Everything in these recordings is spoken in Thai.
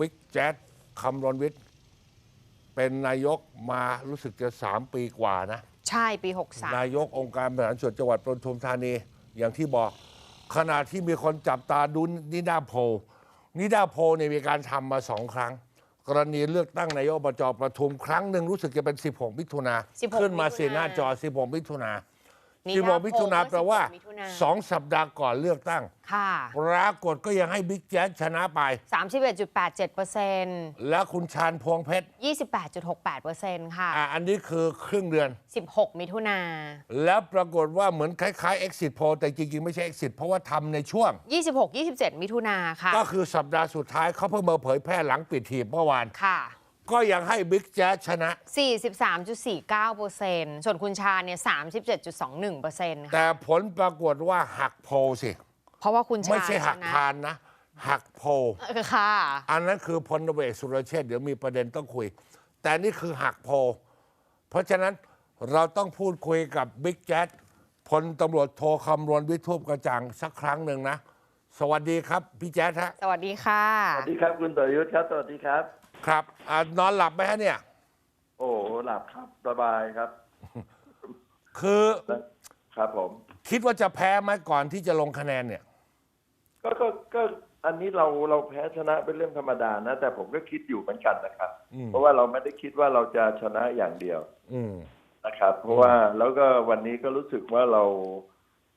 บิ๊กแจ๊ดคำรณวิทย์ เป็นนายกมารู้สึกจะสามปีกว่านะ ใช่ปี 63 นายกองค์การบริหารส่วนจังหวัดปทุมธานี อย่างที่บอก ขณะที่มีคนจับตาดูนิดาโพลนิดาโพลเนี่ยมีการทำมาสองครั้ง กรณีเลือกตั้งนายกอบจปทุมครั้งหนึ่งรู้สึกจะเป็น 16 มิถุนา16ขึ้นมามิถุนาสีหน้าจอ 16 มิถุนา นิ16ดามิถุนาโพลแปลว่า16มิถุนาสองสัปดาห์ก่อนเลือกตั้ง ค่ะ ปรากฏก็ยังให้บิ๊กแจ๊ดชนะไป 31.87%และคุณชาญพวงเพชร 28.68%ค่ะ อะอันนี้คือครึ่งเดือน 16 มิถุนาแล้วปรากฏว่าเหมือนคล้ายๆ exit poll แต่จริง ๆ ไม่ใช่ exit เพราะว่าทำในช่วง 26 27 มิถุนาค่ะ ก็คือสัปดาห์สุดท้ายเขาเพิ่งมาเผยแพร่หลังปิดหีบเมื่อวานค่ะ ก็ยังให้บิ๊กแจ๊สชนะ 43.49%ส่วนคุณชาเนี่ย37.21%ค่ะแต่ผลปรากฏว่าหักโพลสิ เพราะว่าคุณชาไม่ใช่หักชนะพานนะ หักโพลเออค่ะ อันนั้นคือพลตำรวจเอกสุรเชษฐ์เดี๋ยวมีประเด็นต้องคุย แต่นี่คือหักโพลเพราะฉะนั้นเราต้องพูดคุยกับบิ๊กแจ๊สพลตำรวจโทคำรณวิทูปกระจ่างสักครั้งหนึ่งนะ สวัสดีครับ พี่แจ๊สฮะ สวัสดีค่ะ สวัสดีครับคุณต่อยุทธครับ สวัสดีครับ ครับอานอนหลับไหมฮะเนี่ย โอ้หลับครับสบายครับ คือครับผม คิดว่าจะแพ้ไหมก่อนที่จะลงคะแนนเนี่ย ก็ก็ก็อันนี้เราเราแพ้ชนะเป็นเรื่องธรรมดานะ แต่ผมก็คิดอยู่เหมือนกันนะครับ อืม เพราะว่าเราไม่ได้คิดว่าเราจะชนะอย่างเดียวอืม นะครับ เพราะว่าแล้วก็วันนี้ก็รู้สึกว่าเรา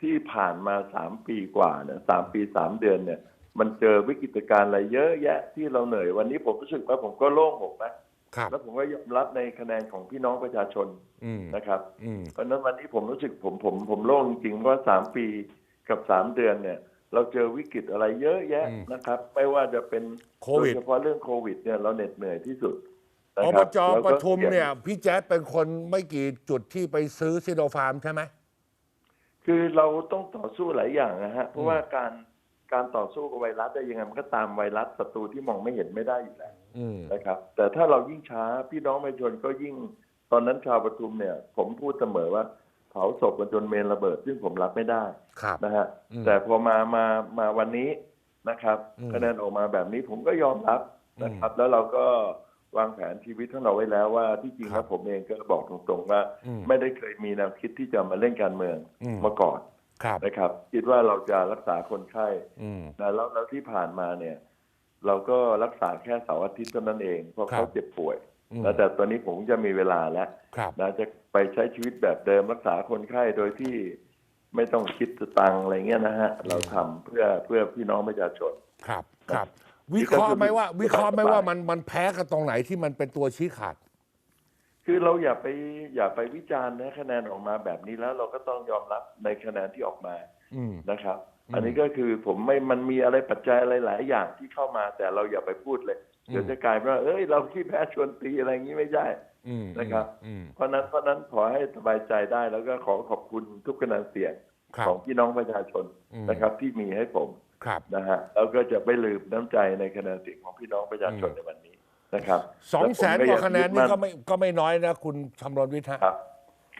ที่ผ่านมาสามปีกว่าเนี่ยสามปีสามเดือนเนี่ย มันเจอวิกฤตการณ์อะไรเยอะแยะที่เราเหนื่อยวันนี้ผมรู้สึกว่าผมก็โล่งอกนะครับแล้วผมก็ยอมรับในคะแนนของพี่น้องประชาชนอืมนะครับอืมเพราะฉะนั้นวันนี้ผมรู้สึกผมผมผมโล่งจริงๆเพราะว่าสามปีกับสามเดือนเนี่ย เราเจอวิกฤตอะไรเยอะแยะอืมนะครับ ไม่ว่าจะเป็นโควิดโดยเฉพาะเรื่องโควิดเนี่ยเราเหน็ดเหนื่อยที่สุดนะอคบรับจแล้วปก็ทุมเนี่ย พี่แจ๊ดเป็นคนไม่กี่จุดที่ไปซื้อซิโนฟาร์มใช่ไหมคือเราต้องต่อสู้หลายอย่างนะฮะเพราะว่าการ การต่อสู้กับไวรัสได้ยังไงมันก็ตามไวรัสศัตรูที่มองไม่เห็นไม่ได้อยู่แล้วอืมนะครับ แต่ถ้าเรายิ่งช้าพี่น้องประชาชนก็ยิ่งตอนนั้นชาวปทุมเนี่ย ผมพูดเสมอว่าเผาศพกันจนเมนระเบิด ซึ่งผมรับไม่ได้ครับนะฮะอืมแต่พอมามามาวันนี้นะครับอืมคะแนนออกมาแบบนี้ผมก็ยอมรับนะครับ แล้วเราก็วางแผนชีวิตของเราไว้แล้วว่าที่จริงครัแล้บวผมเองก็บอกตรงๆว่าอืมไม่ได้เคยมีแนวคิดที่จะมาเล่นการเมืองอืมมาก่อนครับ นะครับ คิดว่าเราจะรักษาคนไข้อืมนะแล้วแล้วที่ผ่านมาเนี่ย เราก็รักษาแค่เสาร์อาทิตย์เท่านั้นเองเพราะครับเขาเจ็บป่วยอืมนะแต่ตอนนี้ผมจะมีเวลาแล้วครับนะจะไปใช้ชีวิตแบบเดิมรักษาคนไข้โดยที่ไม่ต้องคิดสตังค์อะไรเงี้ยนะฮะ เราทำเพื่อเพื่อพี่น้องประชาชนครับครับ วิเคราะห์ไหมว่า วิเคราะห์ไหมว่ามันมันแพ้กันตรงไหนที่มันเป็นตัวชี้ขาด คือเราอย่าไปอย่าไปวิจารณ์นะคะแนนออกมาแบบนี้แล้วเราก็ต้องยอมรับในคะแนนที่ออกมาอืม นะครับ อืม อันนี้ก็คือผมไม่มันมีอะไรปัจจัยอะไรหลายอย่างที่เข้ามา แต่เราอย่าไปพูดเลยอืมเดี๋ยวจะกลายเป็นว่าเอ้ย เราขี้แพ้ชวนตีอะไรอย่างนี้ไม่ได้ อืมนะครับ อืมเพราะนั้นเพราะนั้นขอให้สบายใจได้แล้วก็ขอขอบคุณทุกคะแนนเสียงครับ ของพี่น้องประชาชนอืม นะครับ ที่มีให้ผมครับ นะฮะแล้วก็จะไม่ลืมน้ำใจในคะแนนเสียงของพี่น้องประชาชนอืม ในวันนี้ นะครับสองแสนล้วผมกว่าคะแนนนี่ก็ยึดไม่ก็ไม่น้อยนะ คุณชำรณวิทย์ฮะครับ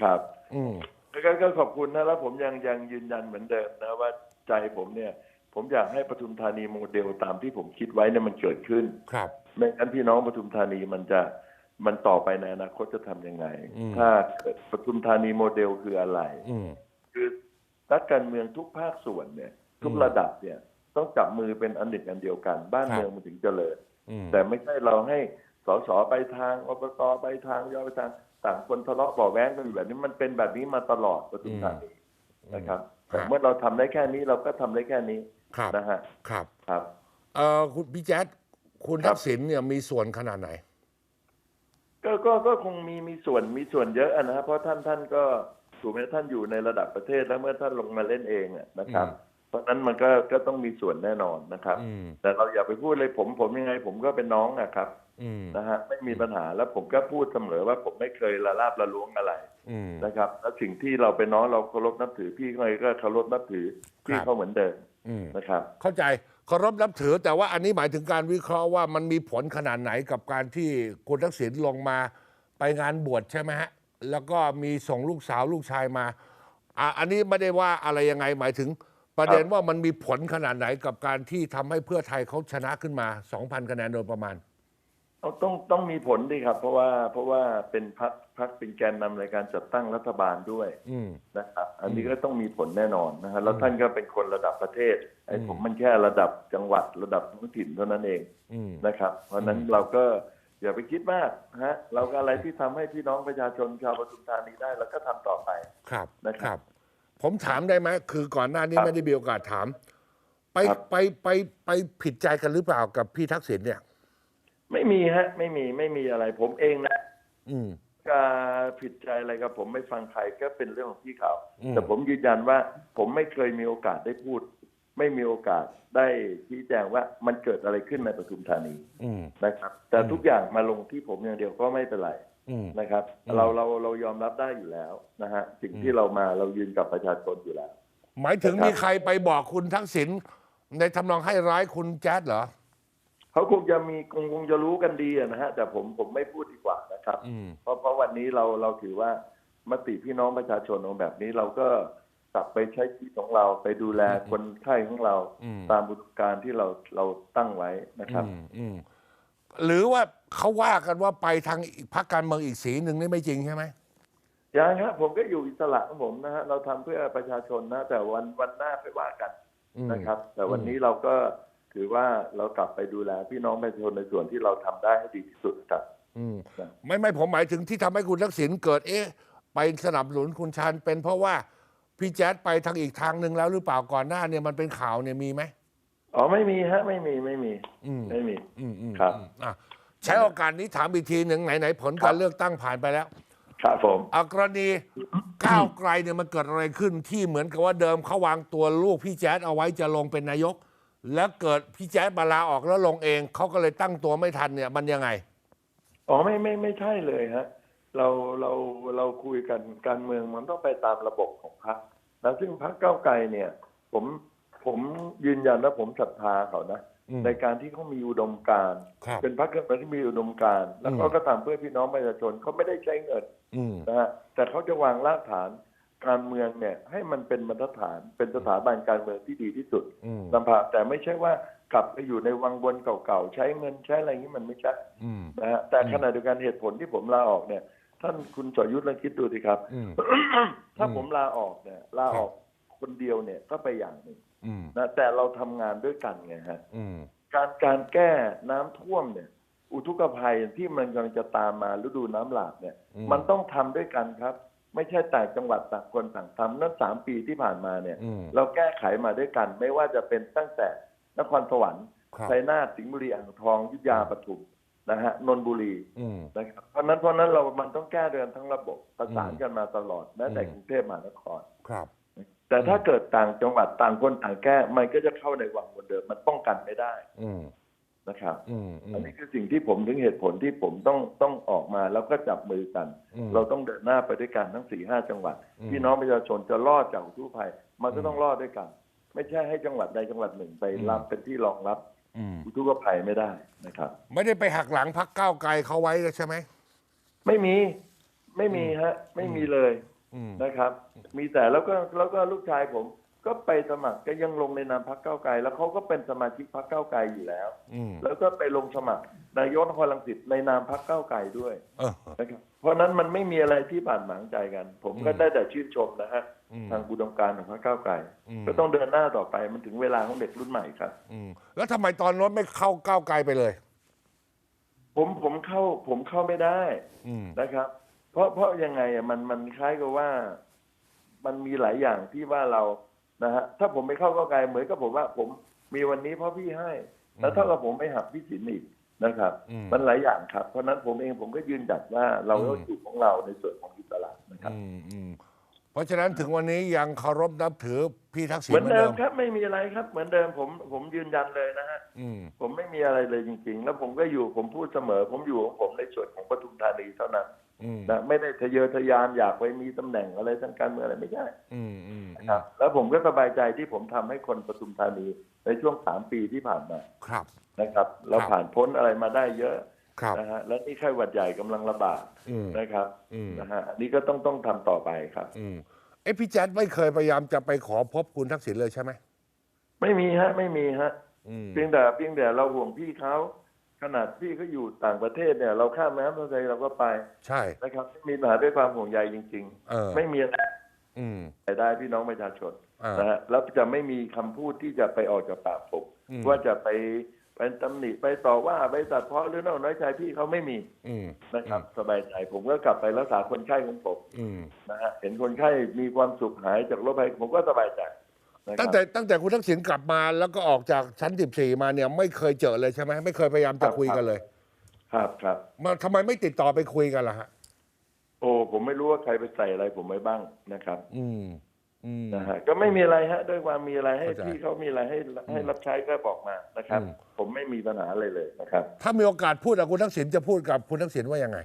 ครับ อืมแล้วก็ก็ขอบคุณนะแล้วผมยังยังยืนยันเหมือนเดิมนะว่าใจผมเนี่ย ผมอยากให้ปทุมธานีโมเดลตามที่ผมคิดไว้เนี่ยมันเกิดขึ้น ครับไม่งั้นพี่น้องปทุมธานีมันจะมันต่อไปในอนาคตจะทำยังไงอืมถ้าเกิดปทุมธานีโมเดลคืออะไรอืมคือนักการเมืองทุกภาคส่วนเนี่ย ทุกอืมระดับเนี่ย ต้องจับมือเป็นอันหนึ่งอันเดียวกัน บ้านครับเมืองมันถึงเจริญอืม แต่ไม่ใช่เราให้สสไปทางอบตไปทางยอไปทางต่างคนทะเลาะเบาะแว้งกันอยู่แบบนี้มันเป็นแบบนี้มาตลอดปทุมธานีนะครับครับแต่เมื่อเราทำได้แค่นี้เราก็ทำได้แค่นี้ครับนะฮะครับครับเอ่อคุณพี่แจ๊ดคุณครัทับกษิณเนี่ยมีส่วนขนาดไหน ก็ก็ก็คงมีมีส่วนมีส่วนเยอะอะนะครับเพราะท่านท่านก็ถูกไหมท่านอยู่ในระดับประเทศแล้วเมื่อท่านลงมาเล่นเองอะนะครับอืม เพราะฉะนั้นมันก็ก็ต้องมีส่วนแน่นอนนะครับ อืม แต่เราอย่าไปพูดเลยผมผมยังไง ผมก็เป็นน้องนะครับอืมนะฮะไม่มีปัญหาแล้วผมก็พูดเสมอว่าผมไม่เคยละลาบละล้วงอะไรอืม นะครับ แล้วสิ่งที่เราเป็นน้องเราเคารพนับถือพี่เขาก็เคารพนับถือพี่ครับ เขาเหมือนเดิมอืม นะครับ เข้าใจเคารพนับถือแต่ว่าอันนี้หมายถึงการวิเคราะห์ว่ามันมีผลขนาดไหนกับการที่คุณทักษิณลงมาไปงานบวชใช่ไหมฮะ แล้วก็มีส่งลูกสาวลูกชายมาอะอันนี้ไม่ได้ว่าอะไรยังไงหมายถึง ปประเด็นว่ามันมีผลขนาดไหนกับการที่ทำให้เพื่อไทยเขาชนะขึ้นมา 2,000 คะแนนโดยประมาณเอาต้องต้องมีผลดีครับ เพราะว่าเพราะว่าเป็นพักพักเป็นแกนนำในการจัดตั้งรัฐบาลด้วยอืมนะครับอันนี้ก็ต้องมีผลแน่นอนนะฮะแล้วท่านก็เป็นคนระดับประเทศไอ้อืมผมมันแค่ระดับจังหวัดระดับท้องถิ่นเท่านั้นเองอืมนะครับ เพราะฉะนั้นเราก็อย่าไปคิดมากฮะเราก็อะไรที่ทำให้พี่น้องประชาชนชาวปทุมธานีได้เราก็ทำต่อไปครับนะครับครับ ผมถามได้ไหมคือก่อนหน้านี้ครับไม่ได้มีโอกาสถาม ไปครับ ไปไปไปผิดใจกันหรือเปล่ากับพี่ทักษิณเนี่ย ไม่มีฮะ ไม่มีไม่มีอะไร ผมเองนะอืม การผิดใจอะไรกับผมไม่ฟังใครก็เป็นเรื่องของพี่เขาอืม แต่ผมยืนยันว่า ผมไม่เคยมีโอกาสได้พูด ไม่มีโอกาสได้ชี้แจงว่ามันเกิดอะไรขึ้นในปทุมธานีอืม นะครับ แต่ทุกอย่างมาลงที่ผมอย่างเดียวก็ไม่เป็นไรอืม นะครับอืมเราเราเรายอมรับได้อยู่แล้วนะฮะสิ่งที่เรามาเรายืนกับประชาชนอยู่แล้ว หมายถึงครับมีใครไปบอกคุณทักษิณในทำนองให้ร้ายคุณแจ๊ดเหรอเขาคงจะมีคงคงจะรู้กันดีอะนะฮะแต่ผมผมไม่พูดดีกว่านะครับอืมเพราะเพราะวันนี้เราเราถือว่ามติพี่น้องประชาชนของแบบนี้เราก็กลับไปใช้ชีวิตของเราไปดูแลคนไข้ของเราอืมตามบุตรการที่เราเราตั้งไว้นะครับอืมอืมหรือว่า เขาว่ากันว่าไปทางอีกพรรคการเมืองอีกสีหนึ่งนี่ไม่จริงใช่ไหมยังครับผมก็อยู่อิสระของผมนะฮะเราทำเพื่อประชาชนนะ แต่วันวันหน้าไปว่ากันอืมนะครับ แต่วันนี้เราก็ถือว่าเรากลับไปดูแลพี่น้องประชาชนในส่วนที่เราทำได้ให้ดีที่สุดครับอืมครับไม่ไม่ผมหมายถึงที่ทำให้คุณทักษิณเกิดเอ๊ะ ไปสนับสนุนคุณชาญเป็นเพราะว่าพี่แจ๊ดไปทางอีกทางหนึ่งแล้วหรือเปล่าก่อนหน้าเนี่ยมันเป็นข่าวเนี่ยมีไหมอ๋อไม่มีฮะไม่มีไม่มีอืมไม่มีอืมอืมครับอืมอะ ใช้โอกาสนี้ถามอีกทีหนึ่งไหนๆผลการเลือกตั้งผ่านไปแล้ว ครับผมเอากรณีก้าวไกลเนี่ยมันเกิดอะไรขึ้นที่เหมือนกับว่าเดิมเขาวางตัวลูกพี่แจ๊ดเอาไว้จะลงเป็นนายก แล้วเกิดพี่แจ๊ดมาลาออกแล้วลงเองเขาก็เลยตั้งตัวไม่ทันเนี่ยมันยังไง อ๋อไม่ไม่ไม่ใช่เลยฮะ เราเราเราคุยกันการเมืองมันต้องไปตามระบบของพรรคแล้วซึ่งพรรคก้าวไกลเนี่ย ผมผมยืนยันว่าผมศรัทธาเขานะอืม ในการที่เขามีอุดมการณ์ครับเป็นพรรคการเมืองที่มีอุดมการณ์แล้วอืมเขาก็ทำเพื่อพี่น้องประชาชนเขาไม่ได้ใช้เงินอืมนะฮะแต่เขาจะวางรากฐานการเมืองเนี่ย ให้มันเป็นบรรทัดฐานเป็นสถาบันการเมืองที่ดีที่สุดอืมลำพังแต่ไม่ใช่ว่ากลับไปอยู่ในวังวนเก่าๆ ใช้เงินใช้อะไรอย่างนี้มันไม่ใช่อืมนะฮะแต่ขณะเดียวกันเหตุผลที่ผมลาออกเนี่ย ท่านคุณสรยุทธ์ลองคิดดูสิครับอืมถ้าผมลาออกเนี่ย ลาออกคนเดียวเนี่ยก็ไปอย่างหนึ่งอืม นะแต่เราทำงานด้วยกันไงฮะอืมการการแก้น้ำท่วมเนี่ย อุทกภัยที่มันกำลังจะตามมาฤดูน้ำหลากเนี่ยอืมมันต้องทำด้วยกันครับ ไม่ใช่แต่างจังหวัดต่างคนต่างทำนั่นสามปีที่ผ่านมาเนี่ยอืมเราแก้ไขมาด้วยกัน ไม่ว่าจะเป็นตั้งแต่นครสวรรค์ครับชัยนาทสิงห์บุรีอ่างทองอยุธยาปทุมนะฮะนนทบุรีอืมนะครับเพราะฉะนั้นเพราะฉะนั้นเรามันต้องแก้เดือนทั้งระบบประสานอืมกันมาตลอดแม้แต่อืมกรุงเทพมหานครครับ แต่ถ้าเกิดต่างจังหวัดต่างคนต่างแก้มันก็จะเข้าในวังวนเดิมมันป้องกันไม่ได้อืมนะครับอืมอือันมนี้คือสิ่งที่ผมถึงเหตุผลที่ผมต้องต้องออกมาแล้วก็จับมือกันอืมเราต้องเดินหน้าไปด้วยกันทั้งสี่ห้าจังหวัดอืมพี่น้องประชาชนจะรอดจากอุทกภัย มันก็อืมต้องรอดด้วยกัน ไม่ใช่ให้จังหวัดใดจังหวัดหนึ่งไปอืมรับเป็นที่รองรับอืมอุทกภัยไม่ได้นะครับ ไม่ได้ไปหักหลังพักก้าวไกลเขาไว้ใช่ไหมไม่มี ไม่มีฮะ ไม่มีเลยอืม นะครับ มีแต่แล้วก็แล้วก็ลูกชายผม ก็ไปสมัครก็ยังลงในนามพรรคเก้าวไกล แล้วเขาก็เป็นสมาชิกพรรคเก้าวไกลอยู่แล้วอืมแล้วก็ไปลงสมัครนายกนครลังสิตในนามพรรคเก้าวไกลด้วยเออนะครับเพราะฉะนั้นมันไม่มีอะไรที่บาดหมางใจกัน ผมก็อืมได้แต่ชื่นชมนะฮะอืมทางอุดมการณ์ของพรรคเก้าวไกลอืมก็ต้องเดินหน้าต่อไปมันถึงเวลาของเด็กรุ่นใหม่ครับอืมแล้วทำไมตอนโน้นไม่เข้าก้าวไกลไปเลย ผมผมเข้าผมเข้าไม่ได้อืมนะครับ เพราะเพราะยังไงอะมันมันคล้ายกับว่า มันมีหลายอย่างที่ว่าเรานะฮะถ้าผมไม่เข้าก้าวไกลเหมือนกับผมว่า ผมมีวันนี้เพราะพี่ให้ แล้วเท่ากับผมไม่หักพี่สินอีกนะครับ อืม มันหลายอย่างครับ เพราะฉะนั้นผมเองผมก็ยืนจัดว่าเราอืมต้องอยู่ของเราในส่วนของอิสระนะครับ อืมอืมเพราะฉะนั้นถึงวันนี้ยังเคารพนับถือพี่ทักษิณเหมือนเหมือนเดิเดิมมครับไม่มีอะไรครับ เหมือนเดิมผมผมยืนยันเลยนะฮะ อืม ผมไม่มีอะไรเลยจริง ๆ แล้วผมก็อยู่ผมพูดเสมอ ผมอยู่ของผมในส่วนของปทุมธานีเท่านั้นอืม นะไม่ได้ทะเยอทะยานอยากไปมีตำแหน่งอะไรทางการเมืองอะไรไม่ใช่อืมอืมครับแล้วผมก็สบายใจที่ผมทำให้คนปทุมธานีในช่วงสามปีที่ผ่านมาครับนะครับ เราครับผ่านพ้นอะไรมาได้เยอะครับนะฮะและนี่ไข้หวัดใหญ่กำลังระบาดอืมนะครับอืมนะฮะอันนี้ก็ต้องต้องทำต่อไปครับอืมเอ้พี่แจ๊ดไม่เคยพยายามจะไปขอพบคุณทักษิณเลยใช่ไหมไม่มีฮะ ไม่มีฮะอืมเพียงแต่เพียงแต่เราห่วงพี่เขา ขนาดพี่เขาอยู่ต่างประเทศเนี่ย เราข้ามแม่น้ำทะเลเราก็ไปใช่ นะครับไม่มีปัญหาด้วยความห่วงใยจริง เออ ๆ ไม่มีอะไรอืมได้พี่น้องประชาชนอ่านะฮะแล้วจะไม่มีคำพูดที่จะไปออกจากปากผมอืม ว่าจะไปไปตำหนิไปต่อว่าไปตัดเพาะหรือนอกน้อยใจพี่เขาไม่มีอืม นะครับ สบายใจผมก็กลับไปรักษาคนไข้ของผมอืม นะฮะเห็นคนไข้มีความสุขหายจากโรคภัยผมก็สบายใจนะค ตั้รังบแต่ตั้งแต่คุณทักษิณกลับมาแล้วก็ออกจากชั้น 14 มาเนี่ยไม่เคยเจอเลยใช่ไหมไม่เคยพยายามครัจะบคุยกันเลย ครับครับมาทำไมไม่ติดต่อไปคุยกันล่ะฮะโอ้ผมไม่รู้ว่าใครไปใส่อะไรผมไว้บ้างนะครับ อืมอืม นะฮะก็ไม่มีอะไรฮะ ด้วยความมีอะไรให้เข้าใจพี่เขามีอะไรให้ให้รับใช้ก็บอกมานะครับ อืม ผมไม่มีปัญหาอะไรเลยนะครับ ถ้ามีโอกาสพูดกับคุณทักษิณจะพูดกับคุณทักษิณว่ายังไง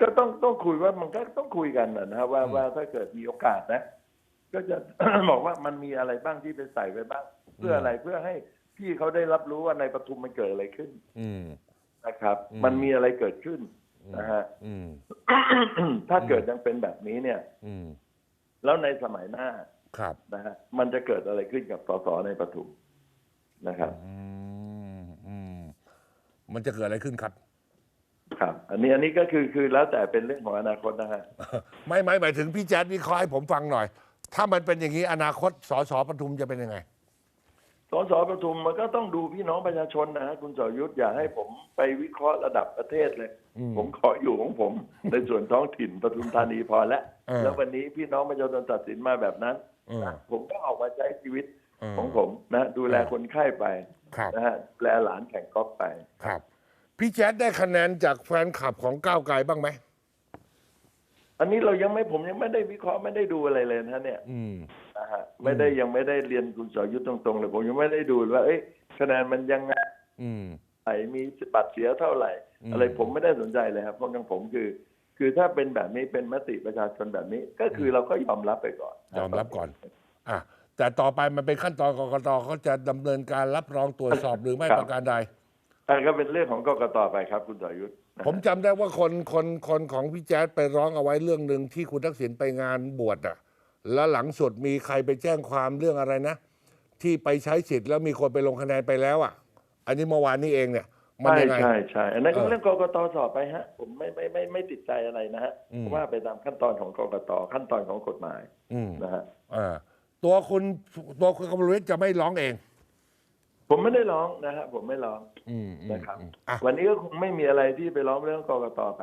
ก็ต้องต้องคุยว่ามันก็ต้องคุยกันนะนะว่าอืมว่าถ้าเกิดมีโอกาสนะ ก็จะ บอกว่ามันมีอะไรบ้างที่ไปใส่ไว้บ้าง เพื่ออะไรเพื่อให้พี่เขาได้รับรู้ว่าในปทุมมันเกิดอะไรขึ้นอืมนะครับ อืม มันมีอะไรเกิดขึ้นนะฮะ อืม ถ้าเกิดยังเป็นแบบนี้เนี่ย อืม แล้วในสมัยหน้าครับนะฮะมันจะเกิดอะไรขึ้นกับสสในปทุมนะครับ อืมอืมมันจะเกิดอะไรขึ้นครับ ครับ อันนี้อันนี้ก็คือคือแล้วแต่เป็นเรื่องของอนาคตนะฮะ ไม่ไม่หมายถึงพี่แจ๊ดวิเคราะห์ให้ผมฟังหน่อย ถ้ามันเป็นอย่างนี้อนาคตสสปทุมจะเป็นยังไงสสปทุมมันก็ต้องดูพี่น้องประชาชนนะฮะคุณสรยุทธ์อย่าให้ผมไปวิเคราะห์ระดับประเทศเลยอืมผมขออยู่ของผม ในส่วนท้องถิ่นปทุมธานีพอแล้วเออแล้ววันนี้พี่น้องประชาชนตัดสินมาแบบนั้นเออนะผมก็ออกมาใช้ชีวิตเออของผมนะดูแลเออคนไข้ไปครับนะฮะดูแลหลานแข่งกอล์ฟไปครับ พี่แจ๊ดได้คะแนนจากแฟนคลับของก้าวไกลบ้างไหม อันนี้เรายังไม่ผมยังไม่ได้วิเคราะห์ไม่ได้ดูอะไรเลยนะเนี่ยอืมนะฮะไม่ได้ยังไม่ได้เรียนคุณสรยุทธ์ตรงๆเลยผมยังไม่ได้ดูเลยว่าเอ้ยคะแนนมันยังไงอืมมีบัตรเสียเท่าไหร่อืมอะไรผมไม่ได้สนใจเลยครับเพราะของผมคือ คือถ้าเป็นแบบนี้เป็นมติประชาชนแบบนี้ ก็คือเราก็ยอมรับไปก่อนยอมรับก่อนอะแต่ต่อไปมันเป็นขั้นตอนกกตเขาจะดำเนินการรับรองตรวจสอบหรือไม่ประการใดอันก็เป็นเรื่องของกกตไปครับ คุณสรยุทธ์นะฮะ ผมจำได้ว่าคนคนคนของพี่แจ๊ดไปร้องเอาไว้เรื่องหนึ่งที่คุณทักษิณไปงานบวชอะ แล้วหลังสุดมีใครไปแจ้งความเรื่องอะไรนะ ที่ไปใช้สิทธิ์แล้วมีคนไปลงคะแนนไปแล้วอะ อันนี้เมื่อวานนี้เองเนี่ย มันใช่ยังไง ใช่ใช่อันนั้นก็เออเรื่องกกตสอบไปฮะ ผมไม่ไม่ไม่ไม่ติดใจอะไรนะฮะอืม ว่าไปตามขั้นตอนของกกตขั้นตอนของกฎหมายอืมนะฮะ อ่าตัวคุณตัวคุณกำลังวิทย์จะไม่ร้องเอง ผมไม่ได้ร้องนะฮะผมไม่ร้องอืมอืมนะครับอืมอะวันนี้ก็คงไม่มีอะไรที่ไปร้องเรื่องกกตไป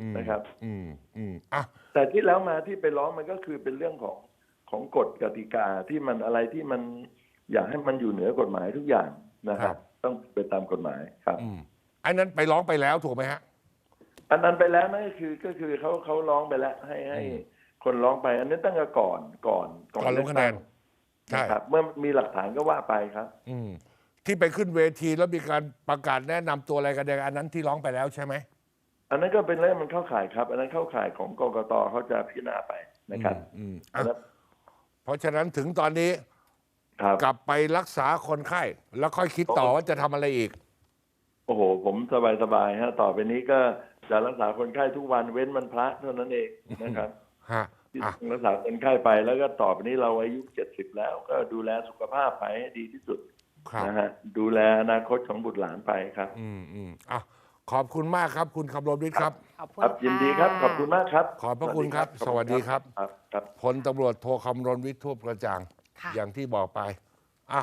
อืมนะครับ อืมอืมอะ แต่ที่แล้วมาที่ไปร้องมันก็คือเป็นเรื่องของของกฎกติกาที่มันอะไรที่มันอยากให้มันอยู่เหนือกฎหมายทุกอย่างนะครับต้องไปตามกฎหมายครับ อืมอันนั้นไปร้องไปแล้วถูกไหมฮะ อันนั้นไปแล้วนั่นก็คือก็คือเขาเขาร้องไปแล้วให้ให้อืมคนร้องไป อันนั้นตั้งแต่ก่อนก่อนก่อนลงคะแนน ใช่ นะครับ เมื่อมีหลักฐานก็ว่าไปครับ อืม ที่ไปขึ้นเวทีแล้วมีการประกาศแนะนำตัวอะไรกันแดงอันนั้นที่ร้องไปแล้วใช่ไหม อันนั้นก็เป็นเรื่องมันเข้าข่ายครับ อันนั้นเข้าข่ายของกกตเขาจะพิจารณาไปนะครับอืมอัอะนนั้นเพราะฉะนั้นถึงตอนนี้ครับ กลับไปรักษาคนไข้ แล้วค่อยคิดต่อว่าจะทำอะไรอีก โอ้โห ผมสบายสบายๆฮะ ต่อไปนี้ก็จะรักษาคนไข้ทุกวันเว้นวันพระเท่านั้นเองนะครับ ฮะที่อะรักษาคนไข้ไปแล้วก็ต่อไปนี้เราอายุเจ็ดสิบแล้ว ก็ดูแลสุขภาพไปให้ดีที่สุด ครับนะฮะดูแลอนาคตของบุตรหลานไปครับ อืมอืมอะขอบคุณมากครับ คุณคำรณวิทย์ครับ ขอบคุณครับยินดีครับะขอบคุณมากครับขอบพระคุณครับขอณสวัสดีครับครับครับ พลตำรวจโทคำรณวิทย์ทูปกระจ่าง ค่ะ อย่างที่บอกไปอะ